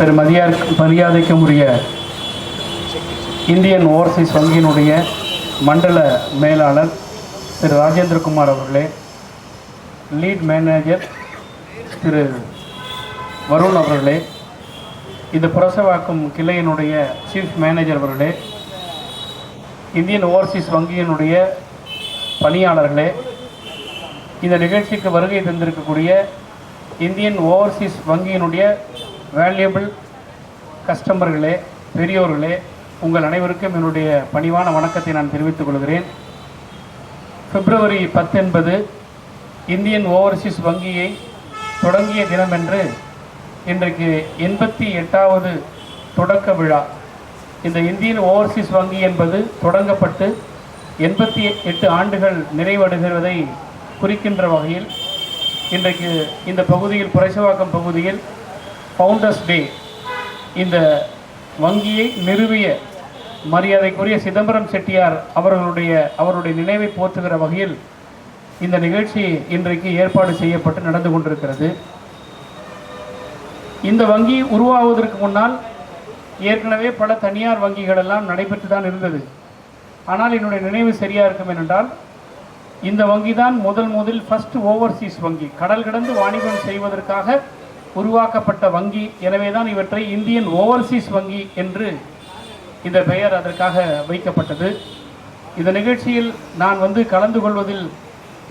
பெரும் மரியா மரியாதைக்கும் உரிய இந்தியன் ஓவர்சீஸ் வங்கியினுடைய மண்டல மேலாளர் திரு ராஜேந்திரகுமார் அவர்களே லீட் மேனேஜர் திரு வருண் அவர்களே இந்த புரசவாக்கம் கிளையினுடைய சீஃப் மேனேஜர் அவர்களே இந்தியன் ஓவர்சீஸ் வங்கியினுடைய பணியாளர்களே இந்த நிகழ்ச்சிக்கு வருகை தந்திருக்கக்கூடிய இந்தியன் ஓவர்சீஸ் வங்கியினுடைய வேல்யூபிள் கஸ்டமர்களே பெரியோர்களே உங்கள் அனைவருக்கும் என்னுடைய பணிவான வணக்கத்தை நான் தெரிவித்துக் கொள்கிறேன். பிப்ரவரி பத்தொன்பது இந்தியன் ஓவர்சீஸ் வங்கியை தொடங்கிய தினமென்று இன்றைக்கு எண்பத்தி எட்டாவது தொடக்க விழா. இந்த இந்தியன் ஓவர்சீஸ் வங்கி என்பது தொடங்கப்பட்டு எண்பத்தி எட்டு ஆண்டுகள் நிறைவடைகிறதை குறிக்கின்ற வகையில் இன்றைக்கு இந்த பகுதியில் புரசவாக்கம் பகுதியில் ஃபவுண்டர்ஸ் டே இந்த வங்கியை நிறுவிய மரியாதைக்குரிய சிதம்பரம் செட்டியார் அவர்களுடைய அவருடைய நினைவை போற்றுகிற வகையில் இந்த நிகழ்ச்சி இன்றைக்கு ஏற்பாடு செய்யப்பட்டு நடந்து கொண்டிருக்கிறது. இந்த வங்கி உருவாவதற்கு முன்னால் ஏற்கனவே பல தனியார் வங்கிகள் எல்லாம் நடைபெற்று தான் இருந்தது. ஆனால் என்னுடைய நினைவு சரியாக இருக்கும் என்றால் இந்த வங்கி தான் முதல் முதல் ஃபஸ்ட் ஓவர்சீஸ் வங்கி. கடல் கடந்து வாணிபம் செய்வதற்காக உருவாக்கப்பட்ட வங்கி. எனவே தான் இவற்றை இந்தியன் ஓவர்சீஸ் வங்கி என்று இந்த பெயர் அதற்காக வைக்கப்பட்டது. இந்த நிகழ்ச்சியில் நான் வந்து கலந்து கொள்வதில்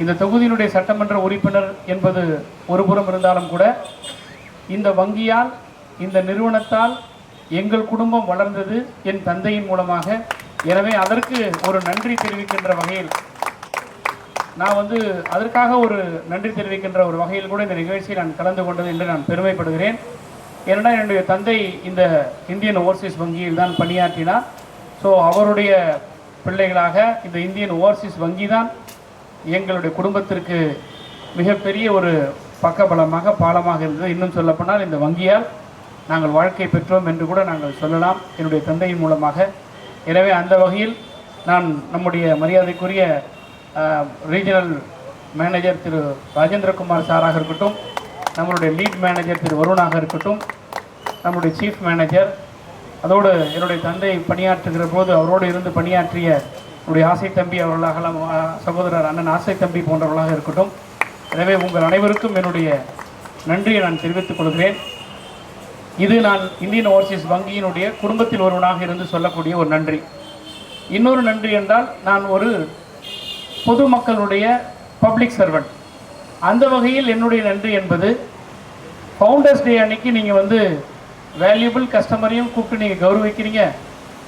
இந்த தொகுதியினுடைய சட்டமன்ற உறுப்பினர் என்பது ஒருபுறம் இருந்தாலும் கூட இந்த வங்கியால் இந்த நிறுவனத்தால் எங்கள் குடும்பம் வளர்ந்தது என் தந்தையின் மூலமாக. எனவே அதற்கு ஒரு நன்றி தெரிவிக்கின்ற வகையில் நான் வந்து அதற்காக ஒரு நன்றி தெரிவிக்கின்ற ஒரு வகையில் கூட இந்த நிகழ்ச்சியில் நான் கலந்து கொண்டது என்று நான் பெருமைப்படுகிறேன். ஏன்னா என்னுடைய தந்தை இந்த இந்தியன் ஓவர்சீஸ் வங்கியில் தான் பணியாற்றினார். ஸோ அவருடைய பிள்ளைகளாக இந்த இந்தியன் ஓவர்சீஸ் வங்கி தான் எங்களுடைய குடும்பத்திற்கு மிகப்பெரிய ஒரு பக்கபலமாக பாலமாக இருந்தது. இன்னும் சொல்லப்போனால் இந்த வங்கியால் நாங்கள் வாழ்க்கை பெற்றோம் என்று கூட நாங்கள் சொல்லலாம். என்னுடைய தந்தையின் மூலமாக. எனவே அந்த வகையில் நான் நம்முடைய மரியாதைக்குரிய ரீஜனல் மேனேஜர் திரு ராஜேந்திரகுமார் சாராக இருக்கட்டும் நம்மளுடைய லீட் மேனேஜர் திரு வருணாக இருக்கட்டும் நம்முடைய சீஃப் மேனேஜர் அதோடு என்னுடைய தந்தை பணியாற்றுகிற போது அவரோடு இருந்து பணியாற்றிய என்னுடைய ஆசை தம்பி அவர்களாக சகோதரர் அண்ணன் ஆசை தம்பி போன்றவர்களாக இருக்கட்டும். எனவே உங்கள் அனைவருக்கும் என்னுடைய நன்றியை நான் தெரிவித்துக் கொள்கிறேன். இது நான் இந்தியன் ஓவர்சீஸ் வங்கியினுடைய குடும்பத்தில் ஒருவனாக இருந்து சொல்லக்கூடிய ஒரு நன்றி. இன்னொரு நன்றி என்றால் நான் ஒரு பொதுமக்களுடைய பப்ளிக் சர்வெண்ட் அந்த வகையில் என்னுடைய நன்றி என்பது ஃபவுண்டர்ஸ் டே அன்னைக்கு நீங்கள் வந்து வேல்யூபிள் கஸ்டமரையும் கூப்பிட்டு நீங்கள் கௌரவிக்கிறீங்க.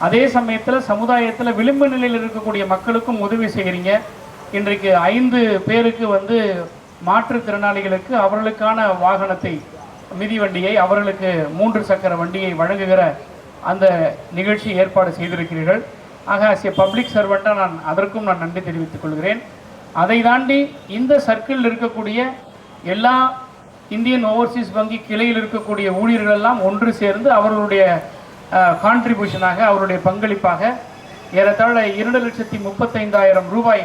அதே சமயத்தில் சமுதாயத்தில் விளிம்பு நிலையில் இருக்கக்கூடிய மக்களுக்கும் உதவி செய்கிறீங்க. இன்றைக்கு ஐந்து பேருக்கு வந்து மாற்றுத்திறனாளிகளுக்கு அவர்களுக்கான வாகனத்தை மிதிவண்டியை அவர்களுக்கு மூன்று சக்கர வண்டியை வழங்குகிற அந்த நிகழ்ச்சி ஏற்பாடு செய்திருக்கிறீர்கள். ஆக ஆஸ் ஏ பப்ளிக் சர்வெண்ட்டாக நான் அதற்கும் நான் நன்றி தெரிவித்துக் கொள்கிறேன். அதை தாண்டி இந்த சர்க்கிளில் இருக்கக்கூடிய எல்லா இந்தியன் ஓவர்சீஸ் வங்கி கிளையில் இருக்கக்கூடிய ஊழியர்கள் எல்லாம் ஒன்று சேர்ந்து அவர்களுடைய கான்ட்ரிபியூஷனாக அவருடைய பங்களிப்பாக ஏறத்தாழ இரண்டு லட்சத்தி முப்பத்தைந்தாயிரம் ரூபாய்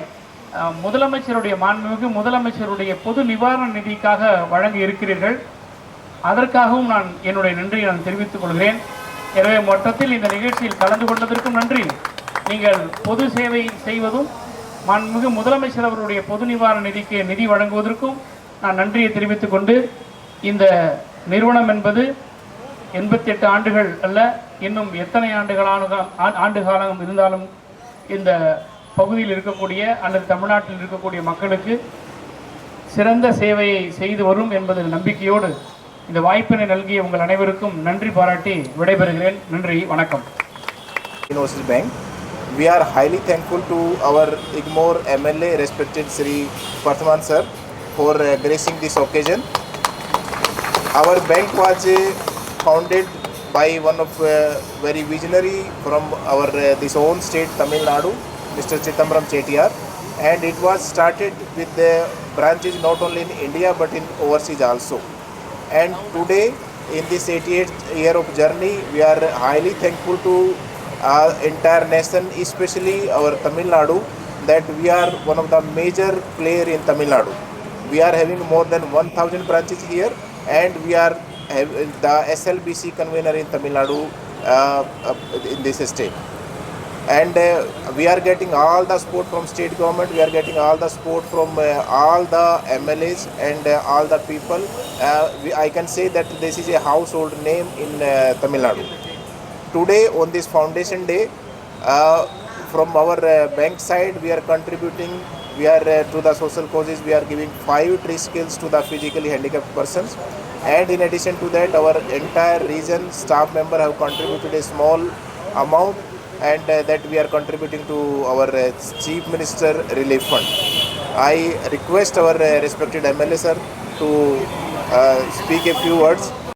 முதலமைச்சருடைய மாண்புமிகு முதலமைச்சருடைய பொது நிவாரண நிதிக்காக வழங்கி இருக்கிறீர்கள். அதற்காகவும் நான் என்னுடைய நன்றியை நான் தெரிவித்துக் கொள்கிறேன். எனவே மொத்தத்தில் இந்த நிகழ்ச்சியில் கலந்து கொண்டதற்கும் நன்றி. நீங்கள் பொது சேவை செய்வதும் மாண்புமிகு முதலமைச்சர் அவருடைய பொது நிவாரண நிதிக்கு நிதி வழங்குவதற்கும் நான் நன்றியை தெரிவித்துக் கொண்டு இந்த நிறுவனம் என்பது எண்பத்தி எட்டு ஆண்டுகள் அல்ல இன்னும் எத்தனை ஆண்டுகளான ஆ- ஆண்டு காலம் இருந்தாலும் இந்த பகுதியில் இருக்கக்கூடிய அல்லது தமிழ்நாட்டில் இருக்கக்கூடிய மக்களுக்கு சிறந்த சேவையை செய்து வரும் என்பதில் நம்பிக்கையோடு இந்த வாய்ப்பினை நல்கிய உங்கள் அனைவருக்கும் நன்றி பாராட்டி விடைபெறுகிறேன். நன்றி வணக்கம். University bank We are highly thankful to our Igmore MLA, respected Sri Parthaman sir, for uh, gracing this occasion. Our bank was uh, founded by one of uh, very visionary from our uh, this own state Tamil Nadu, Mr. Chitambram Chettiar, and it was started with the branches not only in India but in overseas also. And today, in this 88th year of journey, we are highly thankful to our entire nation, especially our Tamil Nadu, that we are one of the major player in Tamil Nadu. We are having more than 1,000 branches here, and we are the SLBC convener in Tamil Nadu uh, uh, in this state. And uh, we are getting all the support from state government. We are getting all the support from uh, all the MLAs and uh, all the people. Uh, we, I can say that this is a household name in Tamil Nadu. Today on this foundation day, uh, from our uh, bank side, we are contributing. We are uh, to the social causes. We are giving five tree skills to the physically handicapped persons, and in addition to that, our entire region staff member have contributed a small amount, and uh, that we are contributing to our uh, chief minister relief fund. I request our uh, respected MLA sir to uh, speak a few words